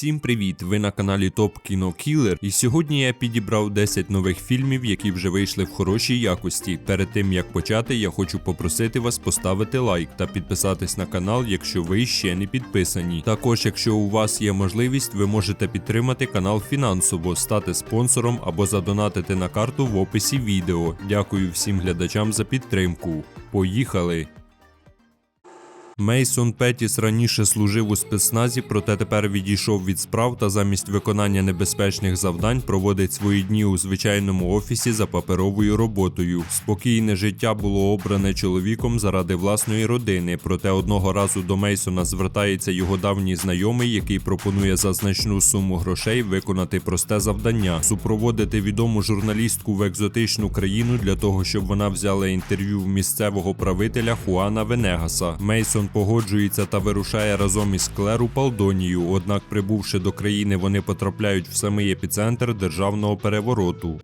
Всім привіт! Ви на каналі Топ Кіно Кілер. І сьогодні я підібрав 10 нових фільмів, які вже вийшли в хорошій якості. Перед тим як почати, я хочу попросити вас поставити лайк та підписатись на канал, якщо ви ще не підписані. Також, якщо у вас є можливість, ви можете підтримати канал фінансово, стати спонсором або задонатити на карту в описі відео. Дякую всім глядачам за підтримку. Поїхали! Мейсон Петіс раніше служив у спецназі, проте тепер відійшов від справ та замість виконання небезпечних завдань проводить свої дні у звичайному офісі за паперовою роботою. Спокійне життя було обране чоловіком заради власної родини. Проте одного разу до Мейсона звертається його давній знайомий, який пропонує за значну суму грошей виконати просте завдання супроводити відому журналістку в екзотичну країну для того, щоб вона взяла інтерв'ю в місцевого правителя Хуана Венегаса. Мейсон погоджується та вирушає разом із Клер у Палдонію. Однак, прибувши до країни, вони потрапляють в самий епіцентр державного перевороту.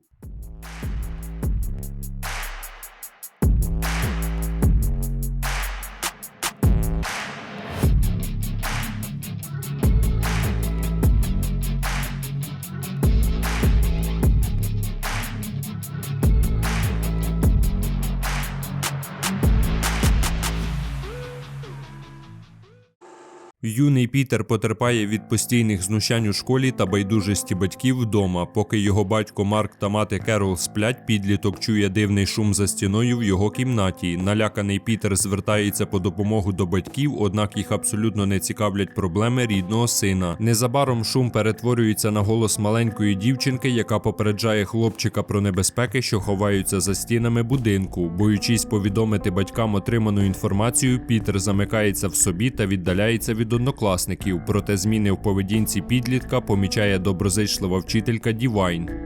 Юний Пітер потерпає від постійних знущань у школі та байдужості батьків вдома. Поки його батько Марк та мати Керол сплять, підліток чує дивний шум за стіною в його кімнаті. Наляканий Пітер звертається по допомогу до батьків, однак їх абсолютно не цікавлять проблеми рідного сина. Незабаром шум перетворюється на голос маленької дівчинки, яка попереджає хлопчика про небезпеки, що ховаються за стінами будинку. Боючись повідомити батькам отриману інформацію, Пітер замикається в собі та віддаляється від однокласників. Проте зміни в поведінці підлітка помічає доброзичлива вчителька Дівайн.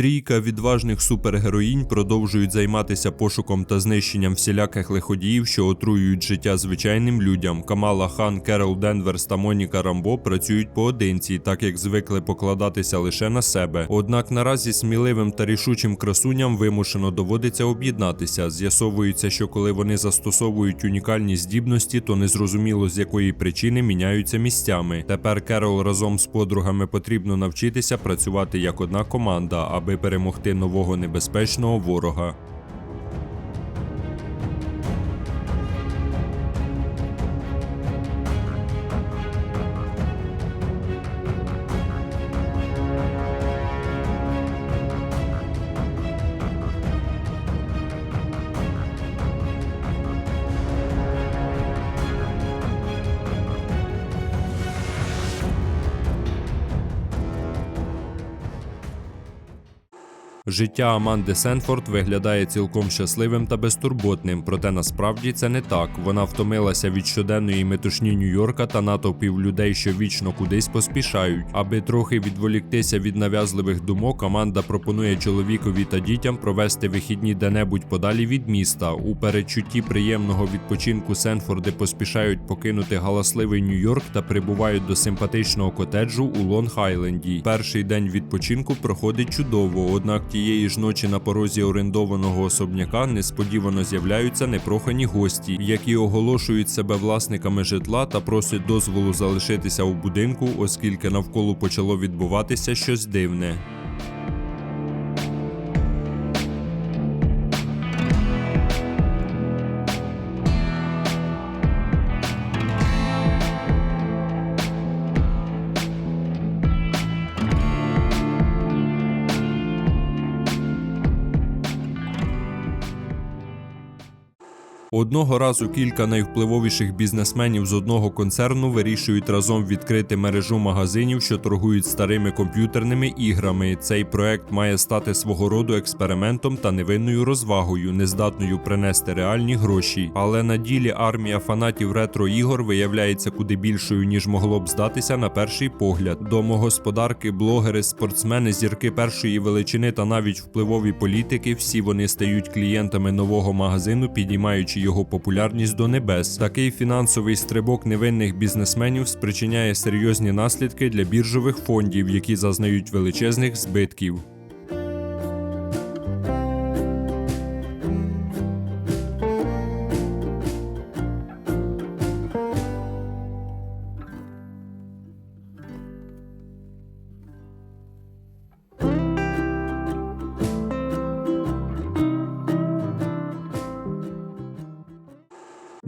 Трійка відважних супергероїнь продовжують займатися пошуком та знищенням всіляких лиходіїв, що отруюють життя звичайним людям. Камала Хан, Керол Денверс та Моніка Рамбо працюють поодинці, так як звикли покладатися лише на себе. Однак наразі сміливим та рішучим красуням вимушено доводиться об'єднатися. З'ясовується, що коли вони застосовують унікальні здібності, то незрозуміло з якої причини міняються місцями. Тепер Керол разом з подругами потрібно навчитися працювати як одна команда, аби перемогти нового небезпечного ворога. Життя Аманди Сенфорд виглядає цілком щасливим та безтурботним, проте насправді це не так. Вона втомилася від щоденної метушні Нью-Йорка та натовпів людей, що вічно кудись поспішають. Аби трохи відволіктися від нав'язливих думок, Аманда пропонує чоловікові та дітям провести вихідні де-небудь подалі від міста. У передчутті приємного відпочинку Сенфорди поспішають покинути галасливий Нью-Йорк та прибувають до симпатичного котеджу у Лонг-Айленді. Перший день відпочинку проходить чудово, однак тієї ж ночі на порозі орендованого особняка несподівано з'являються непрохані гості, які оголошують себе власниками житла та просять дозволу залишитися у будинку, оскільки навколо почало відбуватися щось дивне. Одного разу кілька найвпливовіших бізнесменів з одного концерну вирішують разом відкрити мережу магазинів, що торгують старими комп'ютерними іграми. Цей проект має стати свого роду експериментом та невинною розвагою, нездатною принести реальні гроші. Але на ділі армія фанатів ретро-ігор виявляється куди більшою, ніж могло б здатися на перший погляд. Домогосподарки, блогери, спортсмени, зірки першої величини та навіть впливові політики. Всі вони стають клієнтами нового магазину, підіймаючи його популярність до небес. Такий фінансовий стрибок невинних бізнесменів спричиняє серйозні наслідки для біржових фондів, які зазнають величезних збитків.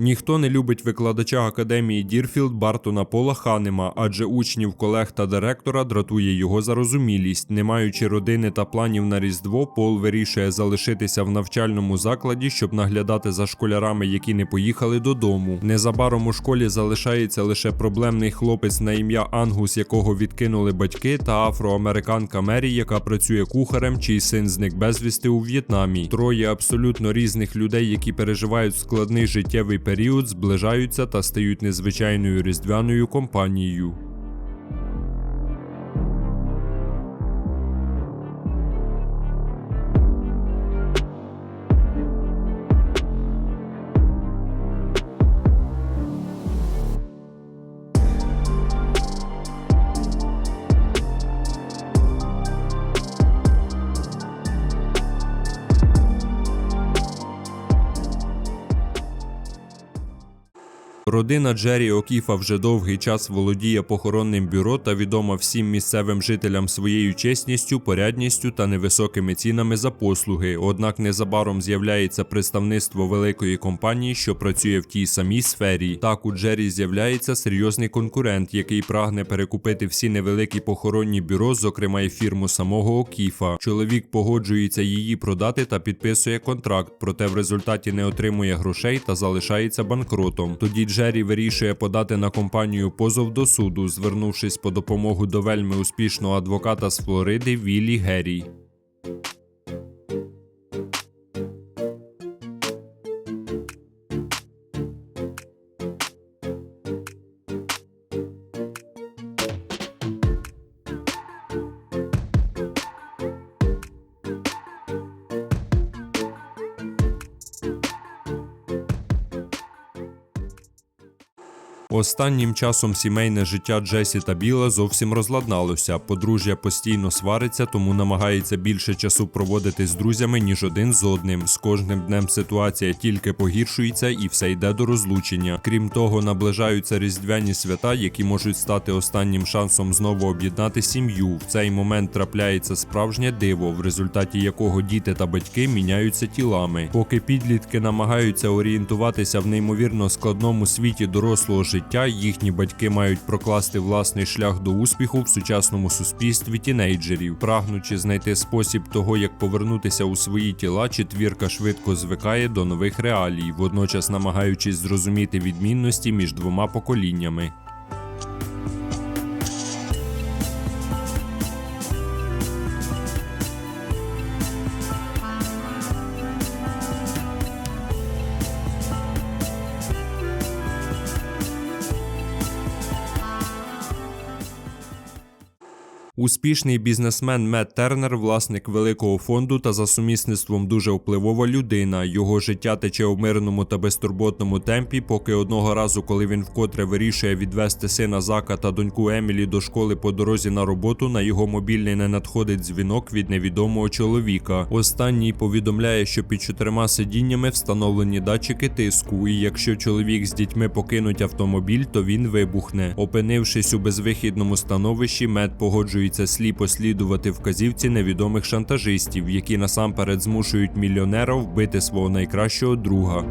Ніхто не любить викладача академії Дірфілд Бартона Пола Ханема, адже учнів, колег та директора дратує його зарозумілість. Не маючи родини та планів на різдво, Пол вирішує залишитися в навчальному закладі, щоб наглядати за школярами, які не поїхали додому. Незабаром у школі залишається лише проблемний хлопець на ім'я Ангус, якого відкинули батьки, та афроамериканка Мері, яка працює кухарем, чий син зник безвісти у В'єтнамі. Троє абсолютно різних людей, які переживають складний життєвий період, зближаються та стають незвичайною різдвяною компанією. Родина Джері Окіфа вже довгий час володіє похоронним бюро та відома всім місцевим жителям своєю чесністю, порядністю та невисокими цінами за послуги. Однак незабаром з'являється представництво великої компанії, що працює в тій самій сфері. Так у Джері з'являється серйозний конкурент, який прагне перекупити всі невеликі похоронні бюро, зокрема й фірму самого Окіфа. Чоловік погоджується її продати та підписує контракт, проте в результаті не отримує грошей та залишається банкротом. Тоді Джері вирішує подати на компанію позов до суду, звернувшись по допомогу до вельми успішного адвоката з Флориди Віллі Геррі. Останнім часом сімейне життя Джесі та Біла зовсім розладналося. Подружжя постійно свариться, тому намагається більше часу проводити з друзями, ніж один з одним. З кожним днем ситуація тільки погіршується і все йде до розлучення. Крім того, наближаються різдвяні свята, які можуть стати останнім шансом знову об'єднати сім'ю. В цей момент трапляється справжнє диво, в результаті якого діти та батьки міняються тілами. Поки підлітки намагаються орієнтуватися в неймовірно складному світі дорослого життя, їхні батьки мають прокласти власний шлях до успіху в сучасному суспільстві тінейджерів. Прагнучи знайти спосіб того, як повернутися у свої тіла, четвірка швидко звикає до нових реалій, водночас намагаючись зрозуміти відмінності між двома поколіннями. Успішний бізнесмен Мет Тернер, власник великого фонду та за сумісництвом дуже впливова людина. Його життя тече у мирному та безтурботному темпі, поки одного разу, коли він вкотре вирішує відвести сина Зака та доньку Емілі до школи по дорозі на роботу, на його мобільний не надходить дзвінок від невідомого чоловіка. Останній повідомляє, що під чотирма сидіннями встановлені датчики тиску, і якщо чоловік з дітьми покинуть автомобіль, то він вибухне. Опинившись у безвихідному становищі, Мет погоджується сліпо слідувати вказівці невідомих шантажистів, які насамперед змушують мільйонера вбити свого найкращого друга.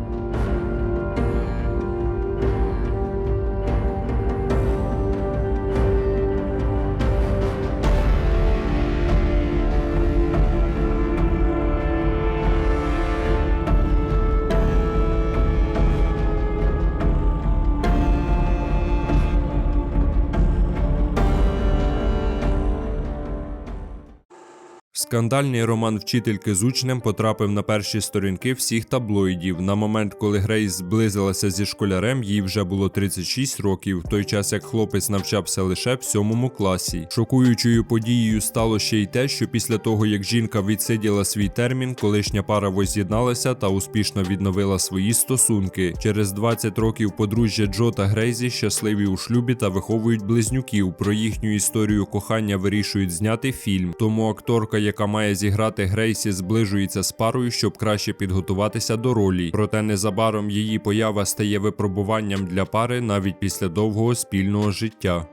Скандальний роман вчительки з учнем потрапив на перші сторінки всіх таблоїдів. На момент, коли Грейс зблизилася зі школярем, їй вже було 36 років, в той час як хлопець навчався лише в сьомому класі. Шокуючою подією стало ще й те, що після того, як жінка відсиділа свій термін, колишня пара воз'єдналася та успішно відновила свої стосунки. Через 20 років подружжя Джо та Грейзі щасливі у шлюбі та виховують близнюків. Про їхню історію кохання вирішують зняти фільм. Тому акторка, яка має зіграти Грейсі, зближується з парою, щоб краще підготуватися до ролі. Проте незабаром її поява стає випробуванням для пари навіть після довгого спільного життя.